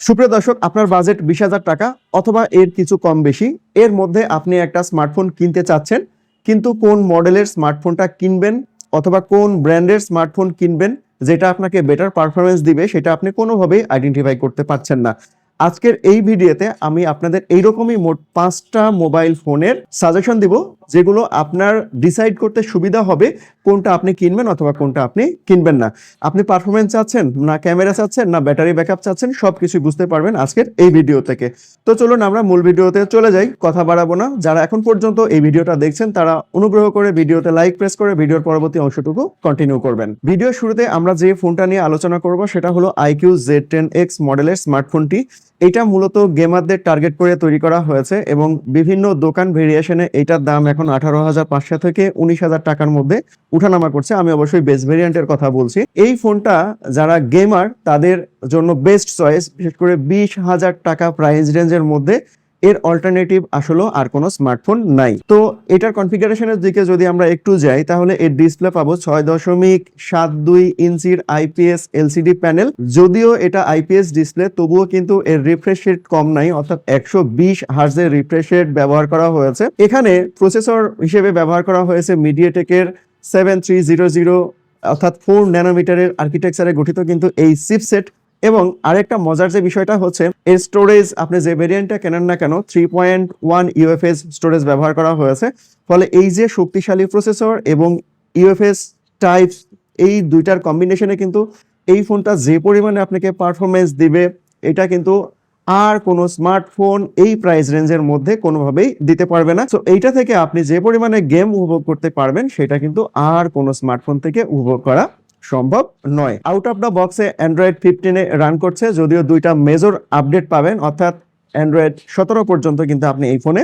সুপ্রিয় দর্শক, আপনার বাজেট বিশ হাজার টাকা অথবা এর কিছু কম বেশি। এর মধ্যে আপনি একটা স্মার্টফোন কিনতে চাচ্ছেন, কিন্তু কোন মডেলের স্মার্টফোনটা কিনবেন অথবা কোন ব্র্যান্ডের স্মার্টফোন কিনবেন, যেটা আপনাকে বেটার পারফরমেন্স দিবে, সেটা আপনি কোনোভাবেই আইডেন্টিফাই করতে পারছেন না। আজকের এই ভিডিওতে আমি আপনাদের এইরকমই মোট পাঁচটা মোবাইল ফোনের সাজেশন দিব, যেগুলো আপনার ডিসাইড করতে সুবিধা হবে কোনটা আপনি কিনবেন অথবা কোনটা আপনি কিনবেন না। আপনি পারফরমেন্স চাচ্ছেন, না ক্যামেরা চাচ্ছেন, না ব্যাটারি ব্যাকআপ চাচ্ছেন সব কিছু বুঝতে পারবেন আজকের এই ভিডিও থেকে। তো চলুন আমরা মূল ভিডিওতে চলে যাই, কথা বাড়াবো না। যারা এখন পর্যন্ত এই ভিডিওটা দেখছেন, তারা অনুগ্রহ করে ভিডিওতে লাইক প্রেস করে ভিডিওর পরবর্তী অংশটুকু কন্টিনিউ করবেন। ভিডিওর শুরুতে আমরা যে ফোনটা নিয়ে আলোচনা করব, সেটা হলো আইকিউ জেড টেন এক্স মডেলের স্মার্টফোনটি এটা মূলত গেমারদের টার্গেট করে তৈরি করা হয়েছে এবং বিভিন্ন দোকান ভেরিয়েশনে এটার দাম এখন আঠারো হাজার পাঁচশো থেকে উনিশ হাজার টাকার মধ্যে উঠানামা করছে। আমি অবশ্যই বেস্ট ভেরিয়েন্টের কথা বলছি। এই ফোনটা যারা গেমার তাদের জন্য বেস্ট চয়েস বিশেষ করে বিশ হাজার টাকা প্রাইস রেঞ্জের মধ্যে এর অল্টারনেটিভ আসলে আর কোনো স্মার্টফোন নাই। তো এটার কনফিগারেশনের দিকে যদি আমরা একটু যাই, তাহলে এর ডিসপ্লে পাবো ছয় দশমিক সাত দুই ইঞ্চির আইপিএস এলসিডি প্যানেল যদিও এটা আইপিএস ডিসপ্লে তবুও কিন্তু এর রিফ্রেশ রেট কম নাই, অর্থাৎ একশো বিশ হার্জের রিফ্রেশ রেট ব্যবহার করা হয়েছে। এখানে প্রসেসর হিসেবে ব্যবহার করা হয়েছে মিডিয়াটেকের সেভেন থ্রি জিরো জিরো অর্থাৎ ফোর ন্যানোমিটারের আর্কিটেকচারে গঠিত কিন্তু এই চিপসেট এবং আরেকটা মজার যে বিষয়টা হচ্ছে, এর স্টোরেজ আপনি যে ভেরিয়েন্টটা কেনেন না কেন three point one UFS storage ব্যবহার করা হয়েছে। ফলে এই যে শক্তিশালী প্রসেসর এবং ইউএফএস টাইপ এই দুইটার কম্বিনেশনে কিন্তু এই ফোনটা যে পরিমাণে আপনাকে পারফরমেন্স দিবে, এটা কিন্তু আর কোনো স্মার্টফোন এই প্রাইস রেঞ্জের মধ্যে কোনোভাবেই দিতে পারবে না। তো এইটা থেকে আপনি যে পরিমাণে গেম উপভোগ করতে পারবেন, সেটা কিন্তু আর কোনো স্মার্টফোন থেকে উপভোগ করা সম্ভব নয়। আউট অফ দ্য বক্সে অ্যান্ড্রয়েড ফিফটিনে রান করছে, যদিও দুইটা মেজর আপডেট পাবেন, অর্থাৎ অ্যান্ড্রয়েড সতেরো পর্যন্ত কিন্তু আপনি এই ফোনে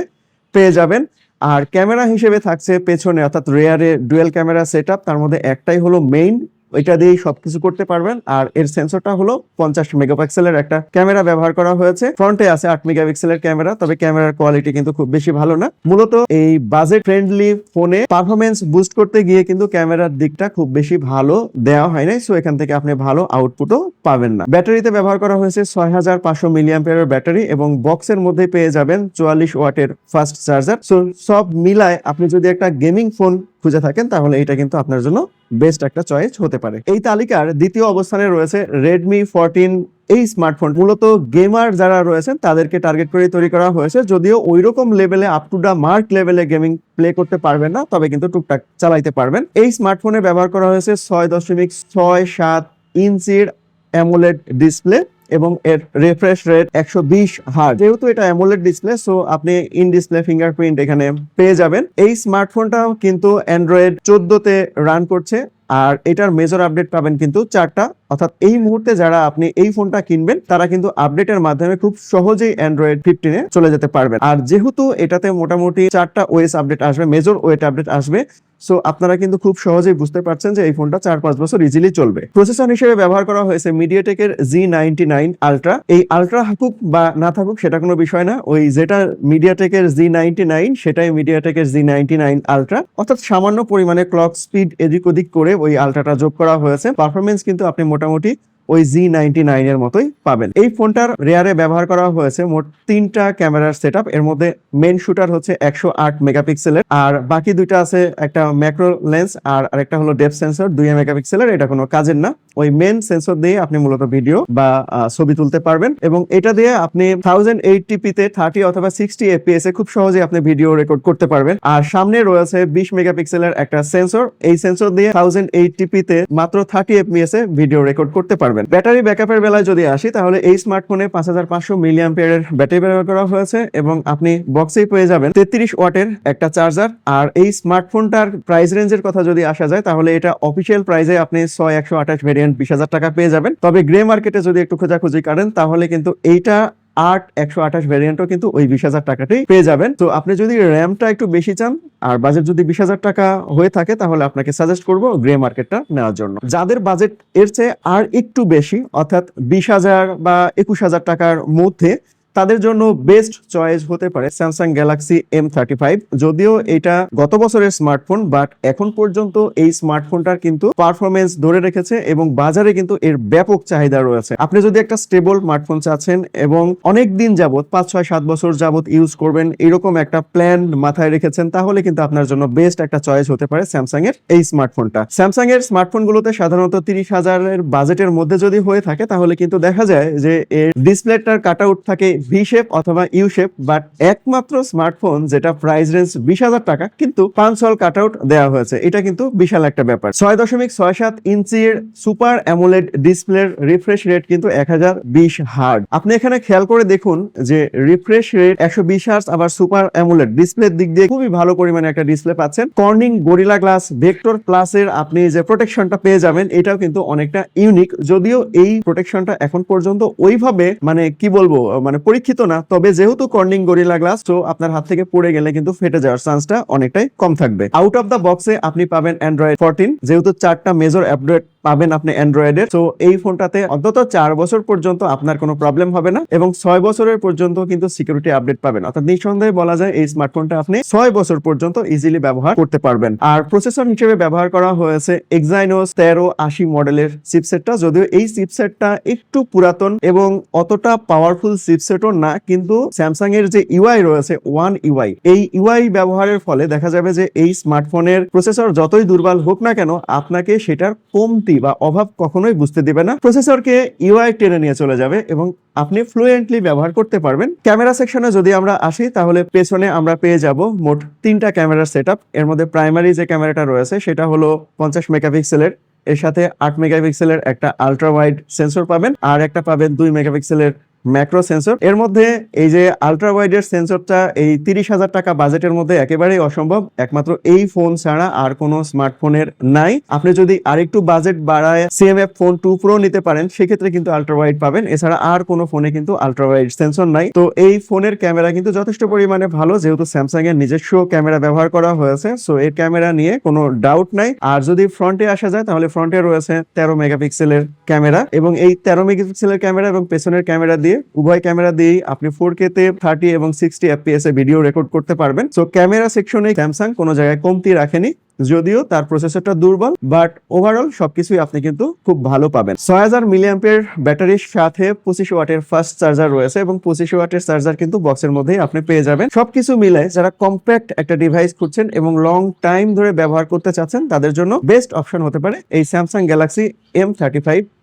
পেয়ে যাবেন। আর ক্যামেরা হিসেবে থাকছে পেছনে, অর্থাৎ রেয়ারে ডুয়েল ক্যামেরা সেট তার মধ্যে একটাই হলো মেইন ওইটা দিয়েই সবকিছু করতে পারবেন। আর এর সেন্সরটা হলো পঞ্চাশ মেগাপিক্সেলের একটা ক্যামেরা ব্যবহার করা হয়েছে। ফ্রন্টে আছে আট মেগাপিক্সেলের ক্যামেরা, তবে ক্যামেরার কোয়ালিটি কিন্তু খুব বেশি ভালো না। মূলত এই বাজেট ফ্রেন্ডলি ফোনে পারফরমেন্স বুস্ট করতে গিয়ে কিন্তু ক্যামেরার দিকটা খুব বেশি ভালো দেওয়া হয় নাই। সো এখান থেকে আপনি ভালো আউটপুটও পাবেন না। ব্যাটারিতে ব্যবহার করা হয়েছে ছয় হাজার পাঁচশো মিলিয়াম্পিয়ারের ব্যাটারি এবং বক্সের মধ্যে পেয়ে যাবেন চুয়াল্লিশ ওয়াটের ফাস্ট চার্জার সো সব মিলায় আপনি যদি একটা গেমিং ফোন খুঁজে থাকেন, তাহলে এটা কিন্তু আপনার জন্য বেস্ট একটা চয়েস হতে পারে। এই তালিকার দ্বিতীয় অবস্থানে রয়েছে রেডমি ফোরটিন এই স্মার্টফোন মূলত গেমার যারা রয়েছেন, তাদেরকে টার্গেট করে তৈরি করা হয়েছে। যদিও ওই রকম লেভেলে আপ টু দা মার্ক লেভেলে গেমিং প্লে করতে পারবেন না, তবে কিন্তু টুকটাক চালাইতে পারবেন। এই স্মার্টফোনে ব্যবহার করা হয়েছে ছয় দশমিক ছয় সাত ইঞ্চির অ্যামোলেড ডিসপ্লে এবং এর রিফ্রেশ রেট একশো বিশ হার্ট যেহেতু এটা অ্যামোলেড ডিসপ্লে সো আপনি ইন ডিসপ্লে ফিঙ্গারপ্রিন্ট এখানে পেয়ে যাবেন। এই স্মার্টফোনটাও কিন্তু অ্যান্ড্রয়েড চোদ্দতে রান করছে, আর এটার মেজর আপডেট পাবেন কিন্তু চারটা। অর্থাৎ এই মুহূর্তে যারা আপনি এই ফোনটা কিনবেন, তারা কিন্তু আপডেটের মাধ্যমে খুব সহজেই অ্যান্ড্রয়েড ফিফটিনে চলে যেতে পারবেন। আর যেহেতু এটাতে মোটামুটি চারটা ওয়েস আপডেট আসবে মেজর ওয়েট আপডেট আসবে সো আপনারা কিন্তু খুব সহজেই বুঝতে পারছেন যে এই ফোনটা চার পাঁচ বছর ইজিলি চলবে। প্রসেসর হিসেবে ব্যবহার করা হয়েছে মিডিয়াটেকের জি নাইনটি নাইন আলট্রা এই আলট্রা থাকুক বা না থাকুক, সেটা কোনো বিষয় না। ওই যেটা মিডিয়াটেকের জি নাইনটি নাইন সেটাই মিডিয়াটেকের জি নাইনটি নাইন আলট্রা অর্থাৎ সামান্য পরিমাণে ক্লক স্পিড এদিক ওদিক করে ওই আলট্রাটা যোগ করা হয়েছে। পারফরমেন্স কিন্তু আপনি মোটামুটি ওই জি নাইনটি নাইন এর মতোই পাবেন। এই ফোনটার রেয়ারে ব্যবহার করা হয়েছে মোট তিনটা ক্যামেরার সেট এর মধ্যে মেন শুটার হচ্ছে একশো আট মেগাপিক্সেলের আর বাকি দুইটা আছে একটা ম্যাক্রো লেন্স আর আরেকটা হলো ডেপ সেন্সর দুই মেগাপিক্সেলের এটা কোনো কাজের না। ওই মেন সেন্সর দিয়ে আপনি মূলত ভিডিও বা ছবি তুলতে পারবেন এবং এটা দিয়ে আপনি থাউজেন্ড এইটটিপি তে থার্টি অথবা সিক্সটি এফপিএস এ খুব সহজে আপনি ভিডিও রেকর্ড করতে পারবেন। আর সামনে রয়েছে বিশ মেগাপিক্সেলের একটা সেন্সর এই সেন্সর দিয়ে থাউজেন্ড এইটটিপি তে মাত্র থার্টি এফপিএস এ ভিডিও রেকর্ড করতে পারবেন। ব্যাটারি ব্যাকআপের বেলায় যদি আসি, তাহলে এই স্মার্টফোনে পাঁচ হাজার পাঁচশো মিলিয়াম পেয়ারের ব্যাটারি ব্যবহার করা হয়েছে এবং আপনি বক্সেই পেয়ে যাবেন তেত্রিশ ওয়াটের একটা চার্জার আর এই স্মার্টফোনটার প্রাইস রেঞ্জের কথা যদি আসা যায়, তাহলে এটা অফিসিয়াল প্রাইসে আপনি ছয় একশো আঠাশ ভেরিয়েন্ট বিশ হাজার টাকা পেয়ে যাবেন। তবে গ্রে মার্কেটে যদি একটু খোঁজাখুঁজি করেন, তাহলে কিন্তু এইটা আট একশো আঠাশ ভ্যারিয়েন্টও কিন্তু ওই বিশ হাজার টাকাতেই পেয়ে যাবেন। তো আপনি যদি র্যামটা একটু বেশি চান, আর বাজেট যদি বিশ হাজার টাকা হয়ে থাকে, তাহলে আপনাকে সাজেস্ট করব গ্রে মার্কেটটা নেওয়ার জন্য। যাদের বাজেট এর চেয়ে আর একটু বেশি, অর্থাৎ বিশ হাজার বা একুশ হাজার টাকার মধ্যে তাদের জন্য বেস্ট চয়েস হতে পারে Samsung Galaxy M thirty five যদিও এটা গত বছরের স্মার্টফোন বাট এখন পর্যন্ত এই স্মার্টফোনটার কিন্তু পারফরমেন্স ধরে রেখেছে এবং বাজারে কিন্তু এর ব্যাপক চাহিদা রয়েছে। আপনি যদি একটা স্টেবল স্মার্টফোন চাচ্ছেন এবং অনেক দিন যাবত পাঁচ, ছয়, সাত বছর যাবত ইউজ করবেন, এরকম একটা প্ল্যান মাথায় রেখেছেন, তাহলে কিন্তু আপনার জন্য বেস্ট একটা চয়েস হতে পারে স্যামসাং এর এই স্মার্টফোনটা স্যামসাং এর স্মার্টফোনগুলোতে সাধারণত তিরিশ হাজারের বাজেটের মধ্যে যদি হয়ে থাকে, তাহলে কিন্তু দেখা যায় যে এর ডিসপ্লেটার কাট আউট থাকে ভি শেপ অথবা ইউ শেপ বাট একমাত্র স্মার্টফোন যেটা প্রাইস রেঞ্জ বিশ হাজার টাকা, কিন্তু পাঁচ কাট আউট দেওয়া হয়েছে। এটা কিন্তু বিশাল একটা ব্যাপার। ছয় দশমিক ছয় সাত ইঞ্চির সুপার অ্যামোলেড ডিসপ্লের রিফ্রেশ রেট কিন্তু এক হাজার বিশ হার্ড। আপনি এখানে খেয়াল করে দেখুন যে রিফ্রেশ রেট একশো বিশ হার্স আবার সুপার অ্যামোলেড ডিসপ্লের দিক দিয়ে খুবই ভালো পরিমাণে একটা ডিসপ্লে পাচ্ছেন। কর্নিং গরিলা গ্লাস ভেক্টর প্লাসের আপনি যে প্রোটেকশনটা পেয়ে যাবেন, এটাও কিন্তু অনেকটা ইউনিক যদিও এই প্রোটেকশনটা এখন পর্যন্ত ওইভাবে মানে কি বলব মানে পরীক্ষিত না, তবে যেহেতু কর্নিং গরিলা গ্লাস তো আপনার হাত থেকে পড়ে গেলে কিন্তু ফেটে যাওয়ার চান্সটা অনেকটাই কম থাকবে। আউট অফ দ্য বক্সে আপনি পাবেন অ্যান্ড্রয়েড ফোরটিন যেহেতু চারটা মেজর আপডেট পাবেন আপনি অ্যান্ড্রয়েডের তো এই ফোনটাতে অন্তত চার বছর পর্যন্ত আপনার কোনো প্রবলেম হবে না, এবং ছয় বছরের পর্যন্ত কিন্তু সিকিউরিটি আপডেট পাবেন। অর্থাৎ নিঃসন্দেহে বলা যায় এই স্মার্টফোনটা আপনি ছয় বছর পর্যন্ত ইজিলি ব্যবহার করতে পারবেন। আর প্রসেসর হিসেবে ব্যবহার করা হয়েছে এক্সাইনোস তেরো আশি মডেলের চিপসেটটা যদিও এই চিপসেটটা একটু পুরাতন এবং অতটা পাওয়ারফুল চিপসেটও না, কিন্তু স্যামসাং এর যে ইউআই রয়েছে, ওয়ান ইউআই, এই ইউআই ব্যবহারের ফলে দেখা যাবে যে এই স্মার্টফোনের প্রসেসর যতই দুর্বল হোক না কেন, আপনাকে সেটার কমতি বা অভাব কখনোই বুঝতে দেবে না। প্রসেসরকে ইউআই টেনে নিয়ে চলে যাবে এবং আপনি ফ্লুয়েন্টলি ব্যবহার করতে পারবেন। ক্যামেরা সেকশনে যদি আমরা আসি, তাহলে পেছনে আমরা পেয়ে যাব মোট তিনটা ক্যামেরার সেটআপ। এর মধ্যে প্রাইমারি যে ক্যামেরাটা রয়েছে, সেটা হলো পঞ্চাশ মেগাপিক্সেলের, এর সাথে আট মেগাপিক্সেলের একটা আলট্রা ওয়াইড সেন্সর পাবেন, আর একটা পাবেন দুই মেগাপিক্সেলের ম্যাক্রো সেন্সর এর মধ্যে এই যে আলট্রা ওয়াইডের সেন্সরটা এই তিরিশ হাজার টাকা বাজেটের মধ্যে একেবারেই অসম্ভব। একমাত্র এই ফোন ছাড়া আর কোনো স্মার্টফোনের নাই। আপনি যদি আরেকটু বাজেট বাড়ায় সিএমএফ ফোন টু প্রো নিতে পারেন, সেক্ষেত্রে কিন্তু আলট্রা ওয়াইড পাবেন। এছাড়া আর কোনো ফোনে কিন্তু আলট্রা ওয়াইড সেন্সর নাই। তো এই ফোনের ক্যামেরা কিন্তু যথেষ্ট পরিমাণে ভালো, যেহেতু স্যামসাং এর নিজস্ব ক্যামেরা ব্যবহার করা হয়েছে। সো এর ক্যামেরা নিয়ে কোনো ডাউট নাই। আর যদি ফ্রন্টে আসা যায়, তাহলে ফ্রন্টে রয়েছে তেরো মেগাপিক্সেলের ক্যামেরা এবং এই তেরো মেগাপিক্সেলের ক্যামেরা এবং পেছনের ক্যামেরা দিয়ে উভয় ক্যামেরা দিয়েই আপনি ফোর কে তে থার্টি এবং সিক্সটি এফপিএস এ ভিডিও রেকর্ড করতে পারবেন। সো ক্যামেরা সেকশনে স্যামসাং কোনো জায়গায় কমতি রাখেনি। যদিও তার প্রসেসরটা দুর্বল বাট ওভারঅল সবকিছুই আপনি কিন্তু খুব ভালো পাবেন। ছয় হাজার মিলিয়াম্পের ব্যাটারির সাথে পঁচিশ ওয়াটের ফাস্ট চার্জার রয়েছে এবং পঁচিশ ওয়াটের চার্জার কিন্তু বক্সের মধ্যেই আপনি পেয়ে যাবেন। সবকিছু মিলে যারা কম্প্যাক্ট একটা ডিভাইস খুঁজছেন এবং লং টাইম ধরে ব্যবহার করতে চাচ্ছেন, তাদের জন্য বেস্ট অপশন হতে পারে এই স্যামসাং গ্যালাক্সি এম থার্টি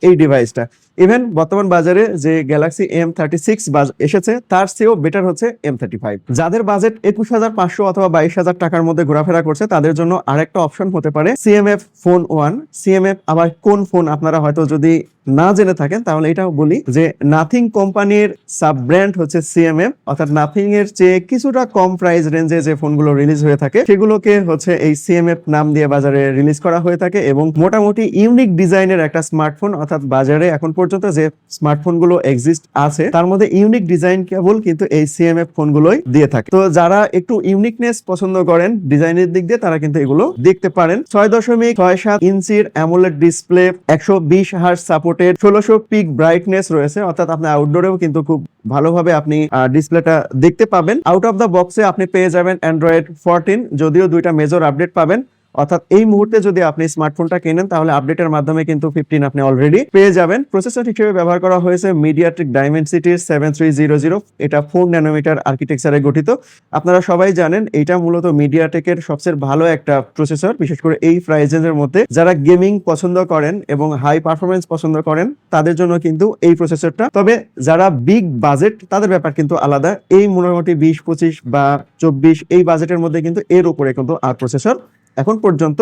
এই ডিভাইসটা ইভেন বর্তমান বাজারে যে গ্যালাক্সি এম থার্টি সিক্স এসেছে, তার চেয়েও বেটার হচ্ছে এম থার্টি ফাইভ যাদের বাজেট একুশ হাজার পাঁচশো অথবা বাইশ হাজার টাকার মধ্যে ঘোরাফেরা করছে, তাদের জন্য আরেকটা অপশন হতে পারে সিএমএফ ফোন ওয়ান সিএমএফ আবার কোন ফোন আপনারা হয়তো যদি না জেনে থাকেন, তাহলে এটাও বলি যে নাথিং কোম্পানির সাব ব্র্যান্ড হচ্ছে সিএমএফ অর্থাৎ নাথিং এর চেয়ে কিছুটা কম প্রাইস রেঞ্জে যে ফোনগুলো রিলিজ হয়ে থাকে, সেগুলোকে হচ্ছে এই সিএমএফ নাম দিয়ে বাজারে রিলিজ করা হয়ে থাকে এবং মোটামুটি ইউনিক ডিজাইনের একটা স্মার্টফোন অর্থাৎ বাজারে এখন পর্যন্ত যে স্মার্টফোনগুলো এক্সিস্ট আছে, তার মধ্যে ইউনিক ডিজাইন কেবল কিন্তু এই সিএমএফ ফোনগুলোই দিয়ে থাকে। তো যারা একটু ইউনিকনেস পছন্দ করেন ডিজাইনের দিক দিয়ে তারা কিন্তু এগুলো দেখতে পারেন। ছয় দশমিক ছয় সাত ইঞ্চির অ্যামোলেড ডিসপ্লে একশো বিশ হার সাপোর্টেড ষোলোশো পিক ব্রাইটনেস রয়েছে। অর্থাৎ আপনার আউটডোরেও কিন্তু খুব ভালোভাবে আপনি ডিসপ্লেটা দেখতে পাবেন। আউট অফ দ্য বক্সে আপনি পেয়ে যাবেন অ্যান্ড্রয়েড ফোরটিন যদিও দুইটা মেজর আপডেট পাবেন। অর্থাৎ এই মুহূর্তে যদি আপনি স্মার্টফোনটা কেনেন, তাহলে আপডেটের মাধ্যমে কিন্তু ফিফটিন আপনি অলরেডি পেয়ে যাবেন। প্রসেসর হিসেবে ব্যবহার করা হয়েছে মিডিয়াটেক ডাইমেনসিটির সেভেন থ্রি জিরো জিরো এটা ফোর ন্যানোমিটার আর্কিটেকচারে গঠিত। আপনারা সবাই জানেন, এটা মূলত মিডিয়াটেকের সবচেয়ে ভালো একটা প্রসেসর বিশেষ করে এই প্রাইজের মধ্যে। যারা গেমিং পছন্দ করেন এবং হাই পারফরমেন্স পছন্দ করেন, তাদের জন্য কিন্তু এই প্রসেসরটা তবে যারা বিগ বাজেট তাদের ব্যাপার কিন্তু আলাদা। এই মোটামুটি বিশ, পঁচিশ বা চব্বিশ এই বাজেটের মধ্যে কিন্তু এর উপরে কিন্তু আর প্রসেসর এখন পর্যন্ত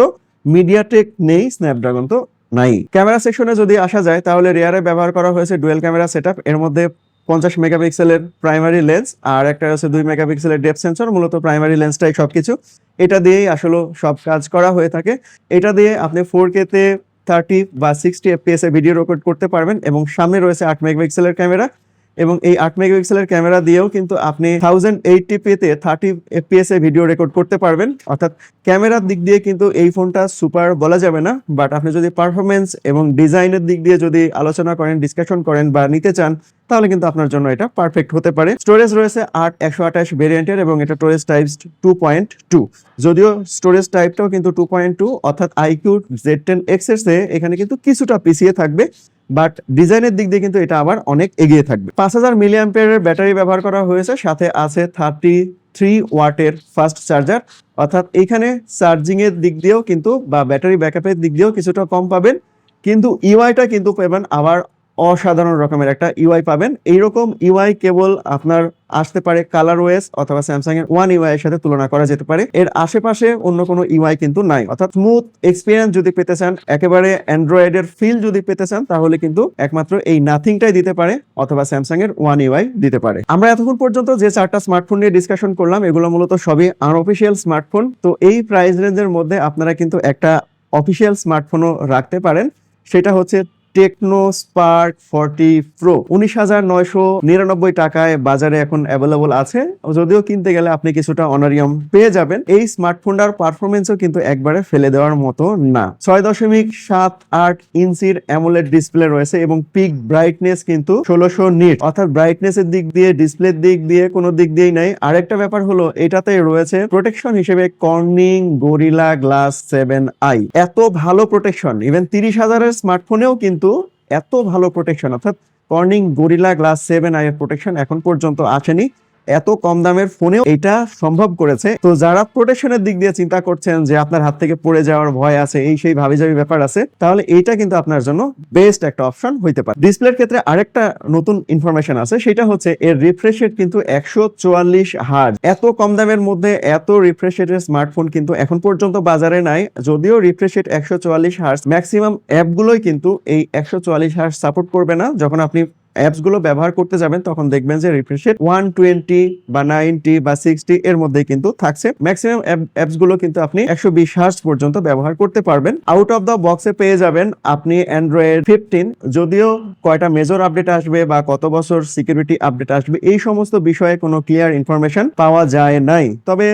মিডিয়াটেক নেই স্ন্যাপড্রাগন তো নাই। ক্যামেরা সেকশনে যদি আসা যায়, তাহলে রেয়ারে ব্যবহার করা হয়েছে ডুয়েল ক্যামেরা সেটআপ এর মধ্যে পঞ্চাশ মেগাপিক্সেলের প্রাইমারি লেন্স আর একটা হচ্ছে দুই মেগাপিক্সেলের ডেপ সেন্সর মূলত প্রাইমারি লেন্সটাই সব কিছু এটা দিয়েই আসলে সব কাজ করা হয়ে থাকে। এটা দিয়ে আপনি ফোর কেতে থার্টি বা সিক্সটি এফপিএস এ ভিডিও রেকর্ড করতে পারবেন এবং সামনে রয়েছে আট মেগাপিক্সেলের ক্যামেরা এবং এই আট মেগাপিক্সেলের ক্যামেরা দিয়েও কিন্তু আপনি থাউজেন্ড এইটটি পেতে থার্টি এফপিএস এ ভিডিও রেকর্ড করতে পারবেন। অর্থাৎ ক্যামেরার দিক দিয়ে কিন্তু এই ফোনটা সুপার বলা যাবে না বাট আপনি যদি পারফরমেন্স এবং ডিজাইনের দিক দিয়ে যদি আলোচনা করেন ডিসকাশন করেন বা নিতে চান, তাহলে কিন্তু আপনার জন্য এটা পারফেক্ট হতে পারে। স্টোরেজ রয়েছে আট একশো আঠাশ ভেরিয়েন্টের এবং এটা storage type two point two যদিও স্টোরেজ টাইপটাও কিন্তু টু পয়েন্ট টু অর্থাৎ আইকিউ জেড টেন এক্সের চেয়ে এখানে কিন্তু কিছুটা পিছিয়ে থাকবে। বাট ডিজাইনের দিক দিয়ে কিন্তু এটা আবার অনেক এগিয়ে থাকবে। পাঁচ হাজার মিলিয়াম্পিয়ারের ব্যাটারি ব্যবহার করা হয়েছে, সাথে আছে থার্টি থ্রি ওয়াটের ফাস্ট চার্জার অর্থাৎ এখানে চার্জিংয়ের দিক দিয়েও কিন্তু বা ব্যাটারি ব্যাকআপের দিক দিয়েও কিছুটা কম পাবেন। কিন্তু ইউআইটা কিন্তু পাবেন আবার অসাধারণ রকমের একটা ইউআই পাবেন। এইরকম ইউআই কেবল আপনার আসতে পারে কালার ওয়েস অথবা স্যামসাং এর ওয়ান ইউআই এর সাথে তুলনা করা যেতে পারে। এর আশেপাশে অন্য কোনো ইউআই কিন্তু নাই। অর্থাৎ স্মুথ এক্সপিরিয়েন্স যদি পেতে চান, একেবারে অ্যান্ড্রয়েডের ফিল যদি পেতে চান, তাহলে কিন্তু একমাত্র এই নাথিংটাই দিতে পারে অথবা স্যামসাং এর ওয়ান ইউআই দিতে পারে। আমরা এতক্ষণ পর্যন্ত যে চারটা স্মার্টফোন নিয়ে ডিসকাশন করলাম, এগুলো মূলত সবই আনঅফিসিয়াল স্মার্টফোন তো এই প্রাইস রেঞ্জের মধ্যে আপনারা কিন্তু একটা অফিসিয়াল স্মার্টফোনও রাখতে পারেন। সেটা হচ্ছে টেকনো স্পার্ক ফর্টি প্রো উনিশ হাজার নয়শো নিরানব্বই টাকায় বাজারে এখন অ্যাভেলেবল আছে। যদিও কিনতে গেলে আপনি কিছুটা অনারিয়াম পেয়ে যাবেন। এই স্মার্টফোনটার পারফরমেন্সও কিন্তু একবারে ফেলে দেওয়ার মতো না। ছয় দশমিক সাত আট ইঞ্চির অ্যামোলেড ডিসপ্লে রয়েছে এবং পিক ব্রাইটনেস কিন্তু ষোলোশো নিট। অর্থাৎ ব্রাইটনেস এর দিক দিয়ে ডিসপ্লের দিক দিয়ে, কোনো দিক দিয়েই নাই। আরেকটা ব্যাপার হলো, এটাতে রয়েছে প্রোটেকশন হিসেবে Corning Gorilla Glass seven i এত ভালো প্রোটেকশন ইভেন তিরিশ হাজারের স্মার্টফোনেও কিন্তু এত ভালো প্রোটেকশন অর্থাৎ Corning Gorilla Glass seven i এর প্রোটেকশন এখন পর্যন্ত আসেনি। এত কম দামের ফোনেও এটা সম্ভব করেছে। তো যারা প্রোটেকশনের দিক দিয়ে চিন্তা করছেন যে আপনার হাত থেকে পড়ে যাওয়ার ভয় আছে, এই সেই ভাবি যাবি ব্যাপার আছে, তাহলে এইটা কিন্তু আপনার জন্য বেস্ট একটা অপশন হইতে পারে। ডিসপ্লের ক্ষেত্রে আরেকটা নতুন ইনফরমেশন আছে, সেটা হচ্ছে এর রিফ্রেশ রেট কিন্তু একশো চুয়াল্লিশ হার্জ এত কম দামের মধ্যে এত রিফ্রেশ রেটের স্মার্টফোন কিন্তু এখন পর্যন্ত বাজারে নাই, যদিও রিফ্রেশ রেট একশো চুয়াল্লিশ হার্জ ম্যাক্সিমাম অ্যাপগুলোই কিন্তু এই একশো চুয়াল্লিশ হার্জ সাপোর্ট করবে না, যখন আপনি অ্যাপসগুলো ব্যবহার করতে যাবেন, তখন দেখবেন যে রিফ্রেশ রেট ওয়ান টোয়েন্টি বা নাইনটি বা সিক্সটি এর মধ্যেই কিন্তু থাকছে। ম্যাক্সিমাম অ্যাপসগুলো কিন্তু আপনি একশো বিশ হার্স পর্যন্ত ব্যবহার করতে পারবেন। আউট অফ দ্য বক্সে পেয়ে যাবেন আপনি অ্যান্ড্রয়েড ফিফটিন যদিও কয়টা মেজর আপডেট আসবে বা কত বছর সিকিউরিটি আপডেট আসবে, এই সমস্ত বিষয়ে কোনো ক্লিয়ার ইনফরমেশন পাওয়া যায় নাই। তবে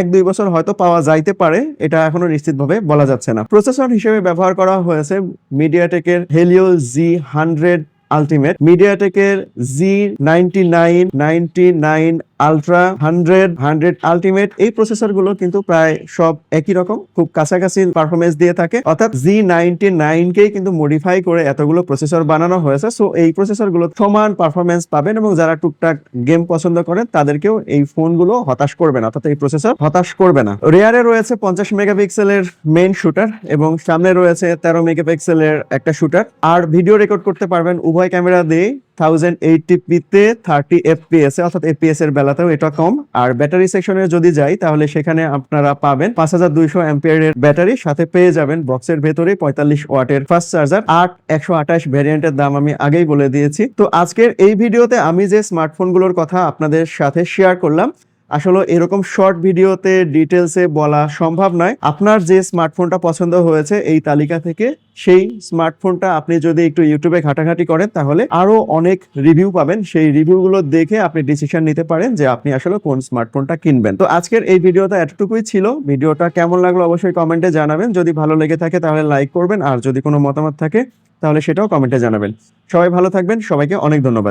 এক দুই বছর হয়তো পাওয়া যাইতে পারে, এটা এখনও নিশ্চিতভাবে বলা যাচ্ছে না। প্রসেসর হিসেবে ব্যবহার করা হয়েছে মিডিয়াটেকের Helio G hundred ultimate মিডিয়াটেকের G ninety nine ninety nine ultra hundred hundred ultimate এই প্রসেসরগুলো কিন্তু প্রায় সব একই রকম, খুব কাছাকাছি পারফরমেন্স দিয়ে থাকে। অর্থাৎ জি নাইনটি নাইন কেই কিন্তু মডিফাই করে এতগুলো প্রসেসর বানানো হয়েছে। সো এই প্রসেসরগুলো সমান পারফরমেন্স পাবেন এবং যারা টুকটাক গেম পছন্দ করেন, তাদেরকেও এই ফোনগুলো হতাশ করবে না। অর্থাৎ এই প্রসেসর হতাশ করবে না। রেয়ারে রয়েছে পঞ্চাশ মেগাপিক্সেলের মেইন শুটার এবং সামনে রয়েছে তেরো মেগাপিক্সেলের একটা শুটার আর ভিডিও রেকর্ড করতে পারবেন উভয় ক্যামেরা দিয়ে থাউজেন্ড এইটিপিতে থার্টি এফপিএস অর্থাৎ এফপিএস এর বেলাতেও এটা কম। আর ব্যাটারি সেকশনে যদি যাই, তাহলে সেখানে আপনারা পাবেন পাঁচ হাজার দুইশো এর ব্যাটারি। সাথে পেয়ে যাবেন বক্সের ভেতরে পঁয়তাল্লিশ ওয়াটের ফাস্ট চার্জার আট একশো আঠাশ ভ্যারিয়েন্টের দাম আমি আগেই বলে দিয়েছি। তো আজকের এই ভিডিওতে আমি যে স্মার্টফোনগুলোর কথা আপনাদের সাথে শেয়ার করলাম আসলে এরকম শর্ট ভিডিওতে ডিটেলসে বলা সম্ভব নয়। আপনার যে স্মার্টফোনটা পছন্দ হয়েছে, এই তালিকা থেকে সেই স্মার্টফোনটা আপনি যদি একটু ইউটিউবে ঘাটাঘাটি করেন, তাহলে আরও অনেক রিভিউ পাবেন। সেই রিভিউগুলো দেখে আপনি ডিসিশন নিতে পারেন যে আপনি আসলে কোন স্মার্টফোনটা কিনবেন। তো আজকের এই ভিডিওটা এতটুকুই ছিল। ভিডিওটা কেমন লাগল অবশ্যই কমেন্টে জানাবেন। যদি ভালো লেগে থাকে, তাহলে লাইক করবেন। আর যদি কোনো মতামত থাকে, তাহলে সেটাও কমেন্টে জানাবেন। সবাই ভালো থাকবেন। সবাইকে অনেক ধন্যবাদ।